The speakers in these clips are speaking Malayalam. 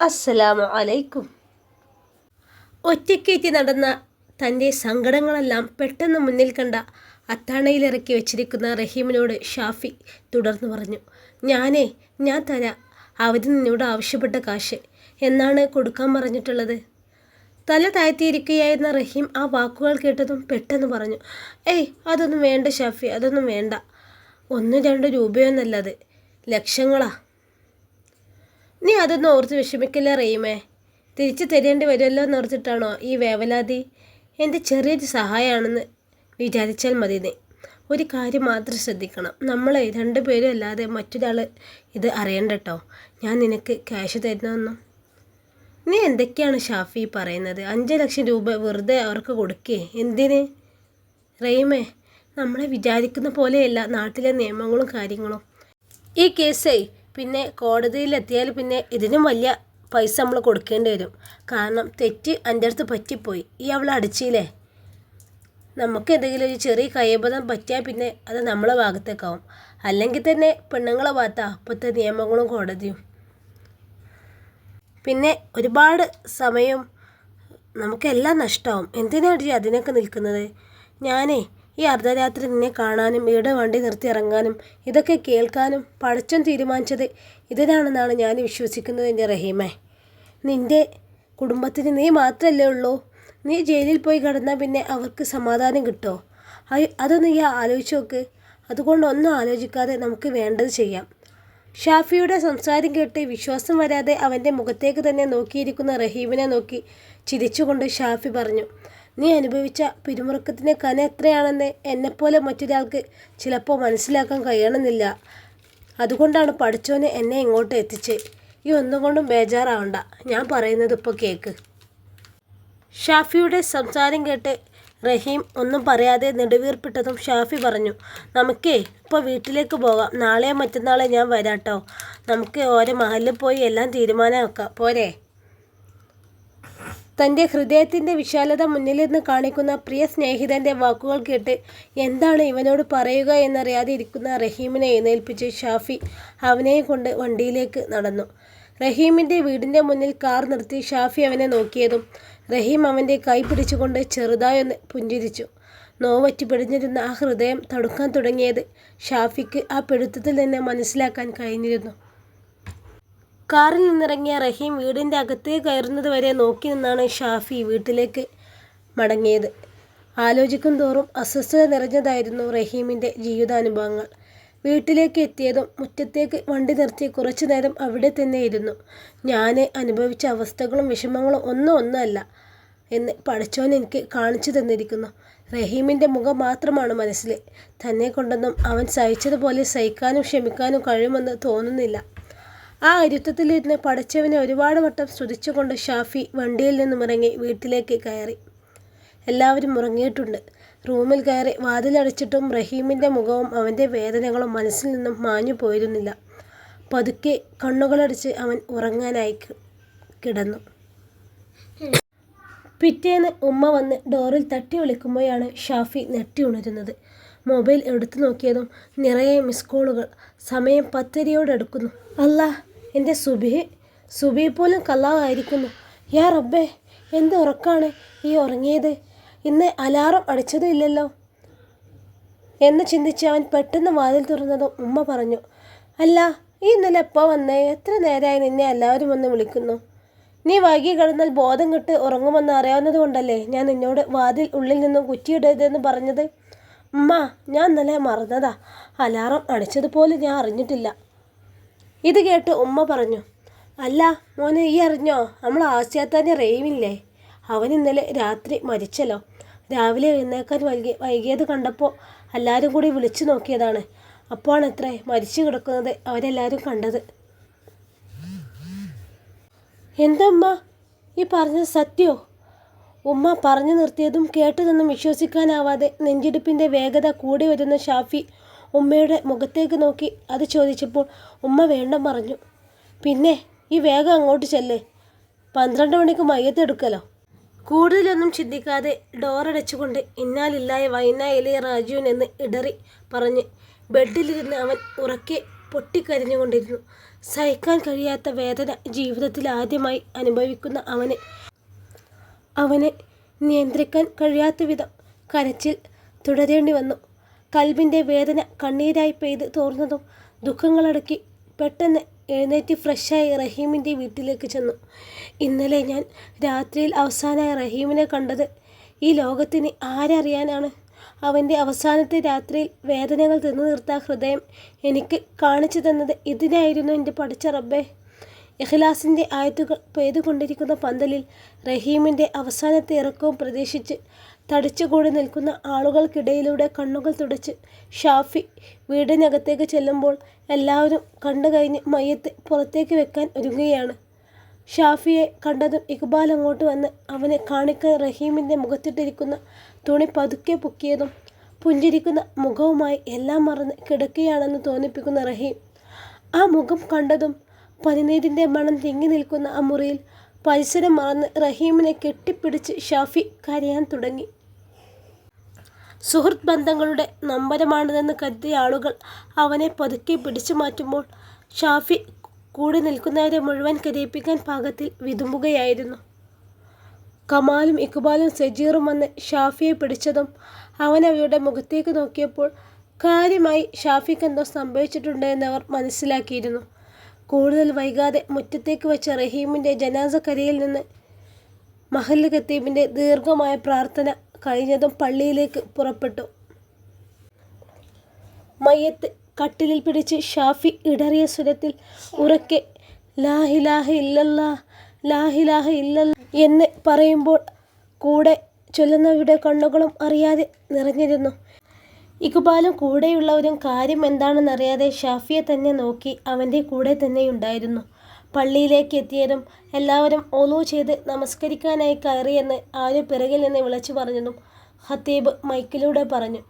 അസ്സലാമു അലൈക്കും. ഒറ്റയ്ക്കേറ്റി നടന്ന തന്റെ സങ്കടങ്ങളെല്ലാം പെട്ടെന്ന് മുന്നിൽ കണ്ട അത്താണയിലിറക്കി വെച്ചിരിക്കുന്ന റഹീമിനോട് ഷാഫി തുടർന്ന് പറഞ്ഞു ഞാനേ ഞാൻ തരാം. അവധി നിന്നോട് ആവശ്യപ്പെട്ട കാശ്. എന്നാണ് കൊടുക്കാൻ പറഞ്ഞിട്ടുള്ളത്? തല താഴ്ത്തിയിരിക്കുകയായിരുന്ന റഹീം ആ വാക്കുകൾ കേട്ടതും പെട്ടെന്ന് പറഞ്ഞു ഏയ് അതൊന്നും വേണ്ട ഷാഫി അതൊന്നും വേണ്ട. ഒന്ന് രണ്ട് രൂപയൊന്നല്ലത്. ലക്ഷങ്ങളാ. നീ അതൊന്നും ഓർത്ത് വിഷമിക്കില്ല റീമേ തിരിച്ചു തരേണ്ടി വരുമല്ലോ എന്നോർത്തിട്ടാണോ ഈ വേവലാതി? എന്റെ ചെറിയൊരു സഹായമാണെന്ന് വിചാരിച്ചാൽ മതി നീ. ഒരു കാര്യം മാത്രം ശ്രദ്ധിക്കണം. നമ്മളെ രണ്ടുപേരും അല്ലാതെ മറ്റൊരാൾ ഇത് അറിയണ്ടട്ടോ ഞാൻ നിനക്ക് ക്യാഷ് തരുന്നതെന്നും നീ എന്തൊക്കെയാണ് ഷാഫി പറയുന്നത്? അഞ്ച് ലക്ഷം രൂപ വെറുതെ അവർക്ക് കൊടുക്കേ? എന്തിന്? റെയ്മേ നമ്മളെ വിചാരിക്കുന്ന പോലെയല്ല നാട്ടിലെ നിയമങ്ങളും കാര്യങ്ങളും. ഈ കേസേ പിന്നെ കോടതിയിലെത്തിയാൽ പിന്നെ ഇതിനും വലിയ പൈസ നമ്മൾ കൊടുക്കേണ്ടി വരും. കാരണം തെറ്റ് എന്റെ അടുത്ത് പറ്റിപ്പോയി. ഈ അവൾ അടിച്ചില്ലേ നമുക്ക് എന്തെങ്കിലും ഒരു ചെറിയ കൈബന്ധം പറ്റിയാൽ പിന്നെ അത് നമ്മളെ ഭാഗത്തേക്കാവും. അല്ലെങ്കിൽ തന്നെ പെണ്ണുങ്ങളെ ഭാഗത്ത അപ്പോഴത്തെ നിയമങ്ങളും കോടതിയും. പിന്നെ ഒരുപാട് സമയം നമുക്കെല്ലാം നഷ്ടമാവും എന്തിനാണ് അതിനൊക്കെ നിൽക്കുന്നത്? ഞാനേ ഈ അർദ്ധരാത്രി നിന്നെ കാണാനും ഇവിടെ വണ്ടി നിർത്തി ഇറങ്ങാനും ഇതൊക്കെ കേൾക്കാനും പടച്ചോൻ തീരുമാനിച്ചത് ഇതിനാണെന്നാണ് ഞാൻ വിശ്വസിക്കുന്നത് എന്റെ റഹീമേ. നിന്റെ കുടുംബത്തിന് നീ മാത്രമല്ലേ ഉള്ളൂ. നീ ജയിലിൽ പോയി കിടന്നാൽ പിന്നെ അവർക്ക് സമാധാനം കിട്ടുമോ അത് നീ ആലോചിച്ച് നോക്ക്. അതുകൊണ്ട് ഒന്നും ആലോചിക്കാതെ നമുക്ക് വേണ്ടത് ചെയ്യാം. ഷാഫിയുടെ സംസാരം കേട്ട് വിശ്വാസം വരാതെ അവന്റെ മുഖത്തേക്ക് തന്നെ നോക്കിയിരിക്കുന്ന റഹീമിനെ നോക്കി ചിരിച്ചുകൊണ്ട് ഷാഫി പറഞ്ഞു നീ അനുഭവിച്ച പിരിമുറുക്കത്തിന്റെ കന എത്രയാണെന്ന് എന്നെപ്പോലെ മറ്റൊരാൾക്ക് ചിലപ്പോൾ മനസ്സിലാക്കാൻ കഴിയണമെന്നില്ല. അതുകൊണ്ടാണ് പഠിച്ചോന് എന്നെ ഇങ്ങോട്ട് എത്തിച്ച്. ഈ ഒന്നും കൊണ്ടും ബേജാറാവണ്ട. ഞാൻ പറയുന്നത് ഇപ്പോൾ കേക്ക്. ഷാഫിയുടെ സംസാരം കേട്ട് റഹീം ഒന്നും പറയാതെ നെടുവീർപ്പിട്ടതും ഷാഫി പറഞ്ഞു നമുക്കേ ഇപ്പോൾ വീട്ടിലേക്ക് പോകാം. നാളെയോ മറ്റന്നാളെ ഞാൻ വരാട്ടോ നമുക്ക് ഓരോ മഹലിൽ പോയി എല്ലാം തീരുമാനമാക്കാം. പോരെ? തന്റെ ഹൃദയത്തിന്റെ വിശാലത മുന്നിലിരുന്ന് കാണിക്കുന്ന പ്രിയ സ്നേഹിതന്റെ വാക്കുകൾ കേട്ട് എന്താണ് ഇവനോട് പറയുക എന്നറിയാതെ ഇരിക്കുന്ന റഹീമിനെ എഴുന്നേൽപ്പിച്ച് ഷാഫി അവനെയും കൊണ്ട് വണ്ടിയിലേക്ക് നടന്നു. റഹീമിന്റെ വീടിന്റെ മുന്നിൽ കാർ നിർത്തി ഷാഫി അവനെ നോക്കിയതും റഹീം അവന്റെ കൈ പിടിച്ചുകൊണ്ട് ചെറുതായൊന്ന് പുഞ്ചിരിച്ചു. നോവറ്റി പിടിഞ്ഞിരുന്ന ആ ഹൃദയം തടുക്കാൻ തുടങ്ങിയത് ഷാഫിക്ക് ആ പിടുത്തത്തിൽ നിന്ന് മനസ്സിലാക്കാൻ കഴിഞ്ഞിരുന്നു. കാറിൽ നിന്നിറങ്ങിയ റഹീം വീടിന്റെ അകത്തേക്ക് കയറുന്നത് വരെ നോക്കി നിന്നാണ് ഷാഫി വീട്ടിലേക്ക് മടങ്ങിയത്. ആലോചിക്കും തോറും അസ്വസ്ഥത നിറഞ്ഞതായിരുന്നു റഹീമിന്റെ ജീവിതാനുഭവങ്ങൾ. വീട്ടിലേക്ക് എത്തിയതും മുറ്റത്തേക്ക് വണ്ടി നിർത്തി കുറച്ചു നേരം അവിടെ തന്നെ ഇരുന്നു ഞാൻ അനുഭവിച്ച അവസ്ഥകളും വിഷമങ്ങളും ഒന്നും ഒന്നല്ല എന്ന് പഠിച്ചോൻ എനിക്ക് കാണിച്ചു തന്നിരിക്കുന്നു. റഹീമിന്റെ മുഖം മാത്രമാണ് മനസ്സിൽ തന്നെ കൊണ്ടൊന്നും അവൻ സഹിച്ചതുപോലെ സഹിക്കാനും ക്ഷമിക്കാനും കഴിയുമെന്ന് തോന്നുന്നില്ല. ആ ഇരുത്തത്തിലിരുന്ന് പടച്ചവനെ ഒരുപാട് വട്ടം സ്തുതിച്ചുകൊണ്ട് ഷാഫി വണ്ടിയിൽ നിന്നും ഇറങ്ങി വീട്ടിലേക്ക് കയറി. എല്ലാവരും ഉറങ്ങിയിട്ടുണ്ട്. റൂമിൽ കയറി വാതിലടച്ചിട്ടും റഹീമിന്റെ മുഖവും അവന്റെ വേദനകളും മനസ്സിൽ നിന്നും മാഞ്ഞു പോയിരുന്നില്ല. പതുക്കെ കണ്ണുകളടച്ച് അവൻ ഉറങ്ങാനായി കിടന്നു. പിറ്റേന്ന് ഉമ്മ വന്ന് ഡോറിൽ തട്ടി വിളിക്കുമ്പോഴാണ് ഷാഫി നെട്ടി ഉണരുന്നത്. മൊബൈൽ എടുത്തു നോക്കിയതും നിറയെ മിസ് കോളുകൾ. സമയം പത്തരയോടടുക്കുന്നു അല്ല എന്റെ സുബി സുബി പോലും കള്ളാവായിരിക്കുന്നു. യാ റബ്ബേ എന്ത് ഉറക്കാണ് ഈ ഉറങ്ങിയത്? ഇന്ന് അലാറം അടിച്ചതും ഇല്ലല്ലോ. എന്ന് ചിന്തിച്ച് അവൻ പെട്ടെന്ന് വാതിൽ തുറന്നത് ഉമ്മ പറഞ്ഞു. അല്ല ഈ ഇന്നലെ എപ്പോൾ വന്നേ? എത്ര നേരമായി നിന്നെ എല്ലാവരും വന്ന് വിളിക്കുന്നു. നീ വൈകി കിടന്നാൽ ബോധം കിട്ട് ഉറങ്ങുമെന്ന് അറിയാവുന്നത് കൊണ്ടല്ലേ ഞാൻ നിന്നോട് വാതിൽ ഉള്ളിൽ നിന്നും കുറ്റിയിടരുതെന്ന് പറഞ്ഞത്? ഉമ്മ ഞാൻ ഇന്നലെ മറന്നതാ. അലാറം അടിച്ചതുപോലും ഞാൻ അറിഞ്ഞിട്ടില്ല. ഇത് കേട്ട് ഉമ്മ പറഞ്ഞു അല്ല മോനെ ഈ അറിഞ്ഞോ? നമ്മൾ ആസ്യാത്താന്റെ റെയിമില്ലേ? അവൻ ഇന്നലെ രാത്രി മരിച്ചല്ലോ. രാവിലെ എഴുന്നേക്കാൻ വൈകി വൈകിയത് കണ്ടപ്പോൾ എല്ലാവരും കൂടി വിളിച്ചു നോക്കിയതാണ്. അപ്പോഴാണ് അത്രേ മരിച്ചു കിടക്കുന്നത് അവരെല്ലാവരും കണ്ടത്. എന്തമ്മ ഈ പറഞ്ഞത് സത്യോ? ഉമ്മ പറഞ്ഞു നിർത്തിയതും കേട്ടതൊന്നും വിശ്വസിക്കാനാവാതെ നെഞ്ചിടിപ്പിന്റെ വേഗത കൂടി വരുന്ന ഷാഫി ഉമ്മയുടെ മുഖത്തേക്ക് നോക്കി അത് ചോദിച്ചപ്പോൾ ഉമ്മ വേണ്ടം പറഞ്ഞു. പിന്നെ ഈ വേഗം അങ്ങോട്ട് ചെല്ലേ. പന്ത്രണ്ട് മണിക്ക് മയ്യത്തെടുക്കലോ കൂടുതലൊന്നും ചിന്തിക്കാതെ ഡോറടച്ചുകൊണ്ട് ഇന്നാലില്ലായ വൈനായിലെ റാജുവിൻ എന്ന് ഇടറി പറഞ്ഞ് ബെഡിലിരുന്ന് അവൻ ഉറക്കെ പൊട്ടിക്കരഞ്ഞുകൊണ്ടിരുന്നു. സഹിക്കാൻ കഴിയാത്ത വേദന ജീവിതത്തിൽ ആദ്യമായി അനുഭവിക്കുന്ന അവന്. അവനെ നിയന്ത്രിക്കാൻ കഴിയാത്ത വിധം കരച്ചിൽ തുടരേണ്ടി വന്നു. കൽബിന്റെ വേദന കണ്ണീരായി പെയ്ത് തോർന്നതും ദുഃഖങ്ങളടക്കി പെട്ടെന്ന് എഴുന്നേറ്റ് ഫ്രഷായി റഹീമിന്റെ വീട്ടിലേക്ക് ചെന്നു. ഇന്നലെ ഞാൻ രാത്രിയിൽ അവസാനമായി റഹീമിനെ കണ്ടത് ഈ ലോകത്തിന് ആരറിയാനാണ്? അവന്റെ അവസാനത്തെ രാത്രിയിൽ വേദനകൾ തിന്നു നിർത്ത ഹൃദയം എനിക്ക് കാണിച്ചു തന്നത് ഇതിനായിരുന്നു എന്റെ പഠിച്ച റബ്ബേ. ഇഖ്ലാസിന്റെ ആയത്തുകൾ പെയ്തുകൊണ്ടിരിക്കുന്ന പന്തലിൽ റഹീമിന്റെ അവസാനത്തെ ഇറക്കവും പ്രതീക്ഷിച്ച് തടിച്ചുകൂടി നിൽക്കുന്ന ആളുകൾക്കിടയിലൂടെ കണ്ണുകൾ തുടച്ച് ഷാഫി വീടിനകത്തേക്ക് ചെല്ലുമ്പോൾ എല്ലാവരും കണ്ടു കഴിഞ്ഞ് മയ്യത്ത് പുറത്തേക്ക് വെക്കാൻ ഒരുങ്ങുകയാണ്. ഷാഫിയെ കണ്ടതും ഇക്ബാൽ അങ്ങോട്ട് വന്ന് അവനെ കാണിക്കാൻ റഹീമിന്റെ മുഖത്തിട്ടിരിക്കുന്ന തുണി പതുക്കെ പൊക്കിയതും പുഞ്ചിരിക്കുന്ന മുഖവുമായി എല്ലാം മറന്ന് കിടക്കുകയാണെന്ന് തോന്നിപ്പിക്കുന്ന റഹീം ആ മുഖം കണ്ടതും പനിനീരിന്റെ മണം തിങ്ങി നിൽക്കുന്ന ആ മുറിയിൽ പരിസരം മറന്ന് റഹീമിനെ കെട്ടിപ്പിടിച്ച് ഷാഫി കരയാൻ തുടങ്ങി. സുഹൃത്ത് ബന്ധങ്ങളുടെ നമ്പരമാണിതെന്ന് കരുതിയ ആളുകൾ അവനെ പതുക്കെ പിടിച്ചു മാറ്റുമ്പോൾ ഷാഫി കൂടി നിൽക്കുന്നവരെ മുഴുവൻ കരയിപ്പിക്കാൻ പാകത്തിൽ വിതുമ്പുകയായിരുന്നു. കമാലും ഇക്ബാലും സജീറും വന്ന് ഷാഫിയെ പിടിച്ചതും അവൻ അവയുടെ മുഖത്തേക്ക് നോക്കിയപ്പോൾ കാര്യമായി ഷാഫിക്ക് എന്തോ സംഭവിച്ചിട്ടുണ്ട് എന്നവർ മനസ്സിലാക്കിയിരുന്നു. കൂടുതൽ വൈകാതെ മുറ്റത്തേക്ക് വെച്ച റഹീമിന്റെ ജനാസക്കരയിൽ നിന്ന് മഹല്ല് ഖത്തീബിന്റെ ദീർഘമായ പ്രാർത്ഥന കഴിഞ്ഞതും പള്ളിയിലേക്ക് പുറപ്പെട്ടു. മയ്യത്ത് കട്ടിലിൽ പിടിച്ച് ഷാഫി ഇടറിയ സ്വരത്തിൽ ഉറക്കെ ലാഹിലാഹ ലാഹിലാഹ ഇല്ലല്ല എന്ന് പറയുമ്പോൾ കൂടെ ചൊല്ലുന്നവരുടെ കണ്ണുകളും അറിയാതെ നിറഞ്ഞിരുന്നു. ഇക്ബാലും കൂടെയുള്ളവരും കാര്യം എന്താണെന്നറിയാതെ ഷാഫിയെ തന്നെ നോക്കി അവന്റെ കൂടെ തന്നെയുണ്ടായിരുന്നു. പള്ളിയിലേക്ക് എത്തിയതും എല്ലാവരും ഒന്നു ചെയ്ത് നമസ്കരിക്കാനായി കയറിയെന്ന് ആര് പിറകിൽ നിന്ന് വിളിച്ചു പറഞ്ഞതും ഹത്തീബ് മൈക്കിലൂടെ പറഞ്ഞു.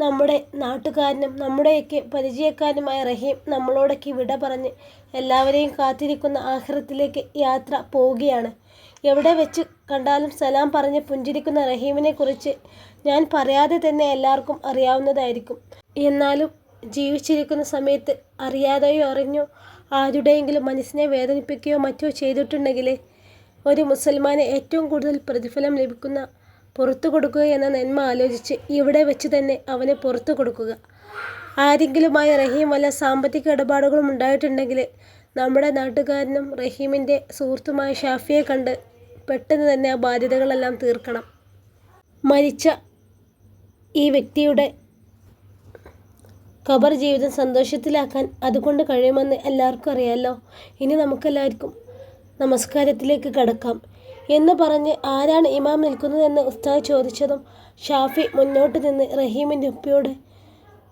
നമ്മുടെ നാട്ടുകാരനും നമ്മുടെയൊക്കെ പരിചയക്കാരനുമായ റഹീം നമ്മളോടൊക്കെ വിട പറഞ്ഞ് എല്ലാവരെയും കാത്തിരിക്കുന്ന ആഹ്റത്തിലേക്ക് യാത്ര പോവുകയാണ്. എവിടെ വെച്ച് കണ്ടാലും സലാം പറഞ്ഞ് പുഞ്ചിരിക്കുന്ന റഹീമിനെ കുറിച്ച് ഞാൻ പറയാതെ തന്നെ എല്ലാവർക്കും അറിയാവുന്നതായിരിക്കും. എന്നാലും ജീവിച്ചിരിക്കുന്ന സമയത്ത് അറിയാതെയോ അറിഞ്ഞോ ആരുടെയെങ്കിലും മനസ്സിനെ വേദനിപ്പിക്കുകയോ മറ്റോ ചെയ്തിട്ടുണ്ടെങ്കിൽ ഒരു മുസൽമാന് ഏറ്റവും കൂടുതൽ പ്രതിഫലം ലഭിക്കുന്ന പുറത്തു കൊടുക്കുക എന്ന നന്മ ആലോചിച്ച് ഇവിടെ വെച്ച് തന്നെ അവനെ പുറത്തു കൊടുക്കുക. ആരെങ്കിലുമായി റഹീം വല്ല സാമ്പത്തിക ഇടപാടുകളും ഉണ്ടായിട്ടുണ്ടെങ്കിൽ നമ്മുടെ നാട്ടുകാരനും റഹീമിന്റെ സുഹൃത്തുമായ ഷാഫിയെ കണ്ട് പെട്ടെന്ന് തന്നെ ആ ബാധ്യതകളെല്ലാം തീർക്കണം. മരിച്ച ഈ വ്യക്തിയുടെ ഖബർ ജീവിതം സന്തോഷത്തിലാക്കാൻ അതുകൊണ്ട് കഴിയുമെന്ന് എല്ലാവർക്കും അറിയാമല്ലോ ഇനി നമുക്കെല്ലാവർക്കും നമസ്കാരത്തിലേക്ക് കടക്കാം. എന്ന് പറഞ്ഞ് ആരാണ് ഇമാം നിൽക്കുന്നതെന്ന് ഉസ്താദ് ചോദിച്ചതും ഷാഫി മുന്നോട്ട് നിന്ന് റഹീമിന്റെ ഉപ്പയോട്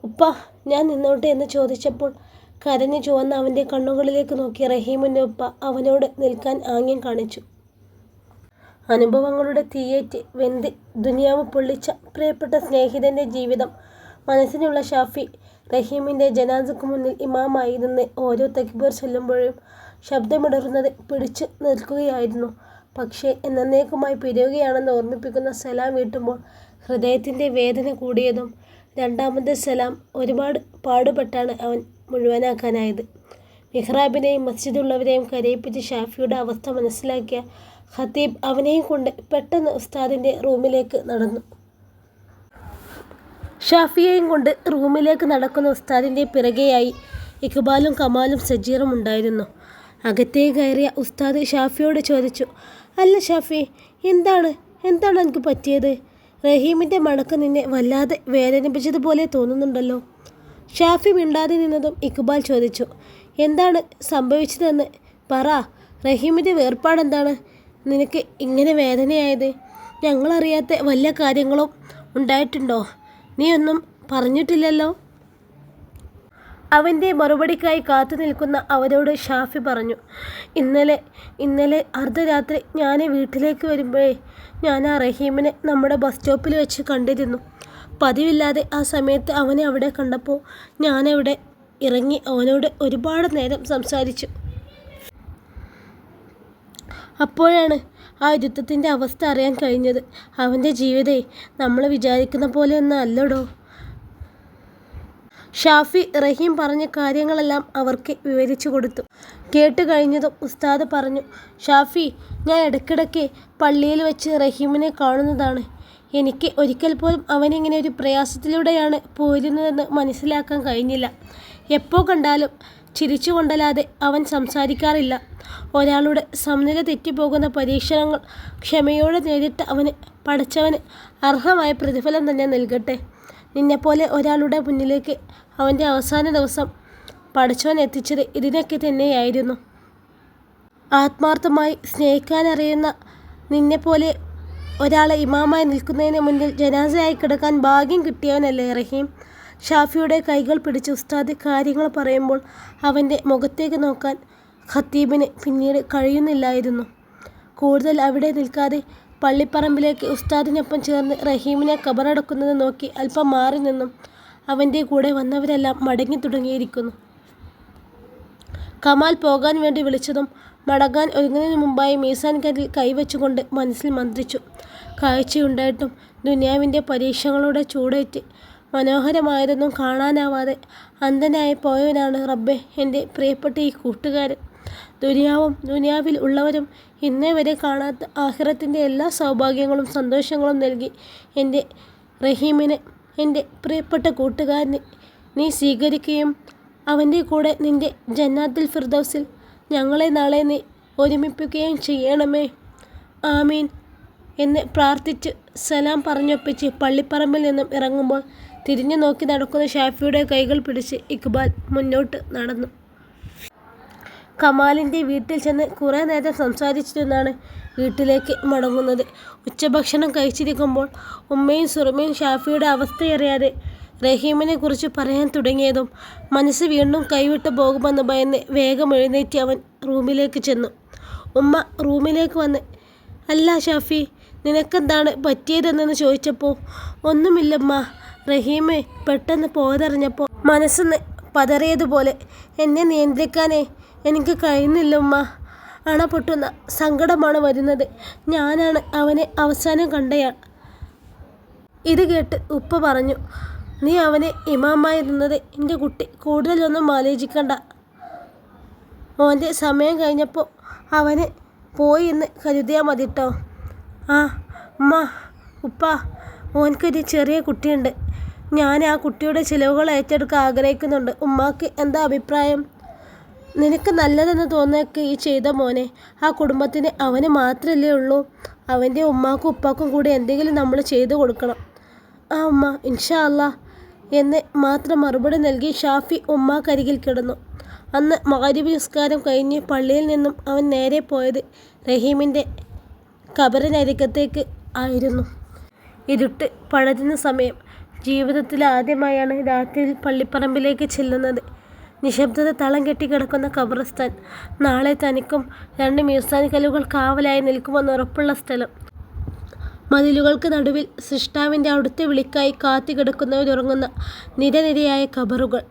ഉപ്പ ഞാൻ നിന്നോട്ടെ എന്ന് ചോദിച്ചപ്പോൾ കരഞ്ഞു ചുവന്ന അവന്റെ കണ്ണുകളിലേക്ക് നോക്കി റഹീമിന്റെ ഉപ്പ അവനോട് നിൽക്കാൻ ആംഗ്യം കാണിച്ചു. അനുഭവങ്ങളുടെ തീയേറ്റ് വെന്ത് ദുനിയാവ് പൊള്ളിച്ച പ്രിയപ്പെട്ട സ്നേഹിതന്റെ ജീവിതം മനസ്സിനുള്ള ഷാഫി റഹീമിന്റെ ജനാസക്ക് മുന്നിൽ ഇമാമായി നിന്ന് ഓരോ തക്ബീർ ചൊല്ലുമ്പോഴും ശബ്ദമിടറുന്നത് പിടിച്ചു നിൽക്കുകയായിരുന്നു. പക്ഷേ എന്നേക്കുമായി പിരിയുകയാണെന്ന് ഓർമ്മിപ്പിക്കുന്ന സലാം വീട്ടുമ്പോൾ ഹൃദയത്തിന്റെ വേദന കൂടിയതും രണ്ടാമത്തെ സലാം ഒരുപാട് പാടുപെട്ടാണ് അവൻ മുഴുവനാക്കാനായത്. മിഹ്റാബിനെയും മസ്ജിദുള്ളവരെയും കരയിപ്പിച്ച് ഷാഫിയുടെ അവസ്ഥ മനസ്സിലാക്കിയ ഖത്തീബ് അവനെയും കൊണ്ട് പെട്ടെന്ന് ഉസ്താദിന്റെ റൂമിലേക്ക് നടന്നു. ഷാഫിയെയും കൊണ്ട് റൂമിലേക്ക് നടക്കുന്ന ഉസ്താദിന്റെ പിറകെയായി ഇക്ബാലും കമാലും സജീറും ഉണ്ടായിരുന്നു. അകത്തേ കയറിയ ഉസ്താദ് ഷാഫിയോട് ചോദിച്ചു അല്ല ഷാഫി എന്താണ്? എന്താണ് എനിക്ക് പറ്റിയത്? റഹീമിന്റെ മണക്ക് നിന്നെ വല്ലാതെ വേദനിപ്പിച്ചതുപോലെ തോന്നുന്നുണ്ടല്ലോ. ഷാഫി മിണ്ടാതെ നിന്നതും ഇക്ബാൽ ചോദിച്ചു എന്താണ് സംഭവിച്ചതെന്ന്? പറ റഹീമിന്റെ വേർപാടെന്താണ്? നിനക്ക് ഇങ്ങനെ വേദനയായത്? ഞങ്ങളറിയാത്ത വല്ല കാര്യങ്ങളും ഉണ്ടായിട്ടുണ്ടോ? നീ ഒന്നും പറഞ്ഞിട്ടില്ലല്ലോ? അവന്റെ മറുപടിക്കായി കാത്തു നിൽക്കുന്ന അവരോട് ഷാഫി പറഞ്ഞു ഇന്നലെ ഇന്നലെ അർദ്ധരാത്രി ഞാൻ വീട്ടിലേക്ക് വരുമ്പോഴേ ഞാൻ ആ റഹീമിനെ നമ്മുടെ ബസ് സ്റ്റോപ്പിൽ വെച്ച് കണ്ടിരുന്നു. പതിവില്ലാതെ ആ സമയത്ത് അവനെ അവിടെ കണ്ടപ്പോൾ ഞാനവിടെ ഇറങ്ങി അവനോട് ഒരുപാട് നേരം സംസാരിച്ചു. അപ്പോഴാണ് ആ യുദ്ധത്തിന്റെ അവസ്ഥ അറിയാൻ കഴിഞ്ഞത് അവന്റെ ജീവിതേ നമ്മൾ വിചാരിക്കുന്ന പോലെയൊന്നും അല്ലടോ ഷാഫി റഹീം പറഞ്ഞ കാര്യങ്ങളെല്ലാം അവർക്ക് വിവരിച്ചു കൊടുത്തു. കേട്ടു കഴിഞ്ഞതും ഉസ്താദ് പറഞ്ഞു ഷാഫി ഞാൻ ഇടയ്ക്കിടയ്ക്ക് പള്ളിയിൽ വെച്ച് റഹീമിനെ കാണുന്നതാണ്. എനിക്ക് ഒരിക്കൽ പോലും അവനിങ്ങനെ ഒരു പ്രയാസത്തിലൂടെയാണ് പോരുന്നതെന്ന് മനസ്സിലാക്കാൻ കഴിഞ്ഞില്ല. എപ്പോൾ കണ്ടാലും ചിരിച്ചുകൊണ്ടല്ലാതെ അവൻ സംസാരിക്കാറില്ല. ഒരാളുടെ സമനില തെറ്റിപ്പോകുന്ന പരീക്ഷണങ്ങൾ ക്ഷമയോടെ നേരിട്ട് അവന് പഠിച്ചവന് അർഹമായ പ്രതിഫലം തന്നെ നൽകട്ടെ. നിന്നെപ്പോലെ ഒരാളുടെ മുന്നിലേക്ക് അവന്റെ അവസാന ദിവസം പഠിച്ചവൻ എത്തിച്ചത് ഇതിനൊക്കെ തന്നെയായിരുന്നു. സ്നേഹിക്കാൻ സ്നേഹിക്കാനറിയുന്ന നിന്നെപ്പോലെ ഒരാളെ ഇമാമായി നിൽക്കുന്നതിന് മുന്നിൽ ജനാസയായി കിടക്കാൻ ഭാഗ്യം കിട്ടിയവനല്ലേ റഹീം. ഷാഫിയുടെ കൈകൾ പിടിച്ച് ഉസ്താദ് കാര്യങ്ങൾ പറയുമ്പോൾ അവന്റെ മുഖത്തേക്ക് നോക്കാൻ ഖത്തീബിന് പിന്നീട് കഴിയുന്നില്ലായിരുന്നു. കൂടുതൽ അവിടെ നിൽക്കാതെ പള്ളിപ്പറമ്പിലേക്ക് ഉസ്താദിനൊപ്പം ചേർന്ന് റഹീമിനെ കബറടക്കുന്നത് നോക്കി അല്പം മാറി നിന്നും അവന്റെ കൂടെ വന്നവരെല്ലാം മടങ്ങി തുടങ്ങിയിരിക്കുന്നു കമാൽ പോകാൻ വേണ്ടി വിളിച്ചതും മടങ്ങാൻ ഒരുങ്ങുന്നതിന് മുമ്പായി മീസാൻ കല്ലിൽ കൈവച്ചുകൊണ്ട് മനസ്സിൽ മന്ത്രിച്ചു. കാഴ്ചയുണ്ടായിട്ടും ദുനിയാവിന്റെ പരീക്ഷകളുടെ ചൂടേറ്റ് മനോഹരമായതൊന്നും കാണാനാവാതെ അന്ധനായി പോയവനാണ് റബ്ബെ എന്റെ പ്രിയപ്പെട്ട ഈ കൂട്ടുകാരൻ. ദുനിയാവും ദുനിയാവിൽ ഉള്ളവരും ഇന്നേ വരെ കാണാത്ത ആഹിറത്തിന്റെ എല്ലാ സൗഭാഗ്യങ്ങളും സന്തോഷങ്ങളും നൽകി എന്റെ റഹീമിനെ എന്റെ പ്രിയപ്പെട്ട കൂട്ടുകാരനെ നീ സ്വീകരിക്കുകയും അവന്റെ കൂടെ നിന്റെ ജന്നത്തുൽ ഫിർദൗസിൽ ഞങ്ങളെ നാളെ നീ ഒരുമിപ്പിക്കുകയും ചെയ്യണമേ. ആമീൻ എന്ന് പ്രാർത്ഥിച്ച് സലാം പറഞ്ഞൊപ്പിച്ച് പള്ളിപ്പറമ്പിൽ നിന്നും ഇറങ്ങുമ്പോൾ തിരിഞ്ഞു നോക്കി നടക്കുന്ന ഷാഫിയുടെ കൈകൾ പിടിച്ച് ഇക്ബാൽ മുന്നോട്ട് നടന്നു. കമാലിന്റെ വീട്ടിൽ ചെന്ന് കുറേ നേരം സംസാരിച്ചിരുന്നാണ് വീട്ടിലേക്ക് മടങ്ങുന്നത്. ഉച്ചഭക്ഷണം കഴിച്ചിരിക്കുമ്പോൾ ഉമ്മയും സുറമയും ഷാഫിയുടെ അവസ്ഥയറിയാതെ റഹീമിനെക്കുറിച്ച് പറയാൻ തുടങ്ങിയതും മനസ്സ് വീണ്ടും കൈവിട്ടു പോകുമെന്ന് ഭയന്ന് വേഗം എഴുന്നേറ്റ് അവൻ റൂമിലേക്ക് ചെന്നു. ഉമ്മ റൂമിലേക്ക് വന്ന് അല്ല ഷാഫി നിനക്കെന്താണ് പറ്റിയതെന്ന് ചോദിച്ചപ്പോൾ ഒന്നുമില്ലമ്മാ റഹീമ് പെട്ടെന്ന് പോയതറിഞ്ഞപ്പോൾ മനസ്സ് പതറിയതുപോലെ. എന്നെ നിയന്ത്രിക്കാനേ എനിക്ക് കഴിയുന്നില്ല ഉമ്മ അണ പൊട്ടുന്ന സങ്കടമാണ് വരുന്നത്. ഞാനാണ് അവനെ അവസാനം കണ്ടയാൾ. ഇത് കേട്ട് ഉപ്പ പറഞ്ഞു നീ അവനെ ഇമാമായി നിന്നത് ഇന്റെ കുട്ടി കൂടുതലൊന്നും ആലോചിക്കണ്ട. മോന്റെ സമയം കഴിഞ്ഞപ്പോൾ അവന് പോയി എന്ന് കരുതിയാൽ മതിട്ടോ. ആ ഉമ്മ ഉപ്പ ഓൻക്കൊരു ചെറിയ കുട്ടിയുണ്ട്. ഞാൻ ആ കുട്ടിയുടെ ചിലവുകൾ ഏറ്റെടുക്കാൻ ആഗ്രഹിക്കുന്നുണ്ട്. ഉമ്മാക്ക് എന്താ അഭിപ്രായം? നിനക്ക് നല്ലതെന്ന് തോന്നിയൊക്കെ ഈ ചെയ്ത മോനെ. ആ കുടുംബത്തിന് അവന് മാത്രമല്ലേ ഉള്ളൂ. അവന്റെ ഉമ്മാക്കും ഉപ്പാക്കും കൂടി എന്തെങ്കിലും നമ്മൾ ചെയ്തു കൊടുക്കണം. ആ ഉമ്മ ഇൻഷാ അല്ല എന്ന് മാത്രം മറുപടി നൽകി ഷാഫി ഉമ്മാക്കരികിൽ കിടന്നു. അന്ന് മകരീബ് നിസ്കാരം കഴിഞ്ഞ് പള്ളിയിൽ നിന്നും അവൻ നേരെ പോയത് റഹീമിന്റെ കബറിനരികത്തേക്ക് ആയിരുന്നു. ഇരുട്ട് പടരുന്ന സമയം. ജീവിതത്തിലാദ്യമായാണ് രാത്രിയിൽ പള്ളിപ്പറമ്പിലേക്ക് ചെല്ലുന്നത്. നിശബ്ദത തളം കെട്ടിക്കിടക്കുന്ന കിടക്കുന്ന ഖബർസ്ഥാൻ. നാളെ തനിക്കും രണ്ട് മീസാൻ കല്ലുകൾ കാവലായി നിൽക്കുമെന്ന് ഉറപ്പുള്ള സ്ഥലം. മതിലുകൾക്ക് നടുവിൽ സൃഷ്ടാവിന്റെ അടുത്ത വിളിക്കായി കാത്തു കിടക്കുന്നവരുറങ്ങുന്ന നിരനിരയായ ഖബറുകൾ.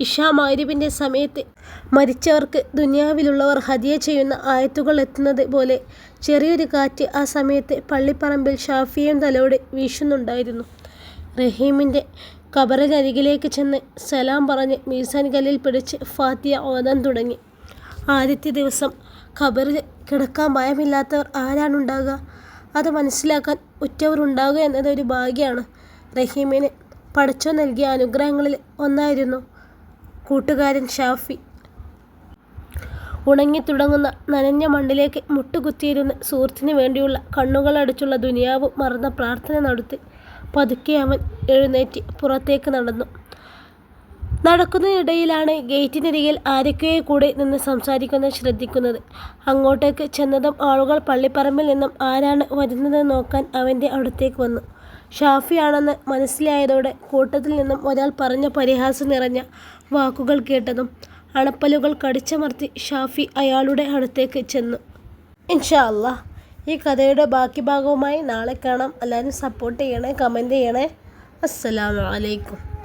ഇഷാ മഗ്‌രിബിന്റെ സമയത്ത് മരിച്ചവർക്ക് ദുനിയാവിലുള്ളവർ ഹതിയ ചെയ്യുന്ന ആയത്തുകൾ എത്തുന്നത് പോലെ ചെറിയൊരു കാറ്റ് ആ സമയത്ത് പള്ളിപ്പറമ്പിൽ ഷാഫിയും തലോടെ വീശുന്നുണ്ടായിരുന്നു. റഹീമിന്റെ ഖബറിനരികിലേക്ക് ചെന്ന് സലാം പറഞ്ഞ് മീസാൻ കല്ലിൽ പിടിച്ച് ഫാത്തിയ ഓതാൻ തുടങ്ങി. ആദ്യത്തെ ദിവസം ഖബറിൽ കിടക്കാൻ ഭയമില്ലാത്തവർ ആരാണുണ്ടാകുക. അത് മനസ്സിലാക്കാൻ ഉറ്റവരുണ്ടാകുക എന്നത് ഒരു ഭാഗ്യമാണ് റഹീമിന് പഠിച്ചോ നൽകിയ അനുഗ്രഹങ്ങളിൽ ഒന്നായിരുന്നു കൂട്ടുകാരൻ ഷാഫി. ഉണങ്ങി തുടങ്ങുന്ന നനഞ്ഞ മണ്ണിലേക്ക് മുട്ടുകുത്തിയിരുന്ന് സുഹൃത്തിന് വേണ്ടിയുള്ള കണ്ണുകളടച്ചുള്ള ദുനിയാവ് മറന്ന പ്രാർത്ഥന നടത്തി പതുക്കെ അവൻ എഴുന്നേറ്റ് പുറത്തേക്ക് നടന്നു. നടക്കുന്നതിനിടയിലാണ് ഗേറ്റിനരികിൽ ആരൊക്കെയോ കൂടെ നിന്ന് സംസാരിക്കുന്നത് ശ്രദ്ധിക്കുന്നത്. അങ്ങോട്ടേക്ക് ചെന്നതും ആളുകൾ പള്ളിപ്പറമ്പിൽ നിന്നും ആരാണ് വരുന്നത് നോക്കാൻ അവന്റെ അടുത്തേക്ക് വന്നു. ഷാഫിയാണെന്ന് മനസ്സിലായതോടെ കൂട്ടത്തിൽ നിന്നും ഒരാൾ പറഞ്ഞ പരിഹാസം നിറഞ്ഞ വാക്കുകൾ കേട്ടതും അണപ്പലുകൾ കടിച്ചമർത്തി ഷാഫി അയാളുടെ അടുത്തേക്ക് ചെന്നു. ഇൻഷാ അല്ലാഹ് ഈ കഥയുടെ ബാക്കി ഭാഗവുമായി നാളെ കാണാം. എല്ലാവരും സപ്പോർട്ട് ചെയ്യണേ കമന്റ് ചെയ്യണേ. അസ്സലാമു അലൈക്കും.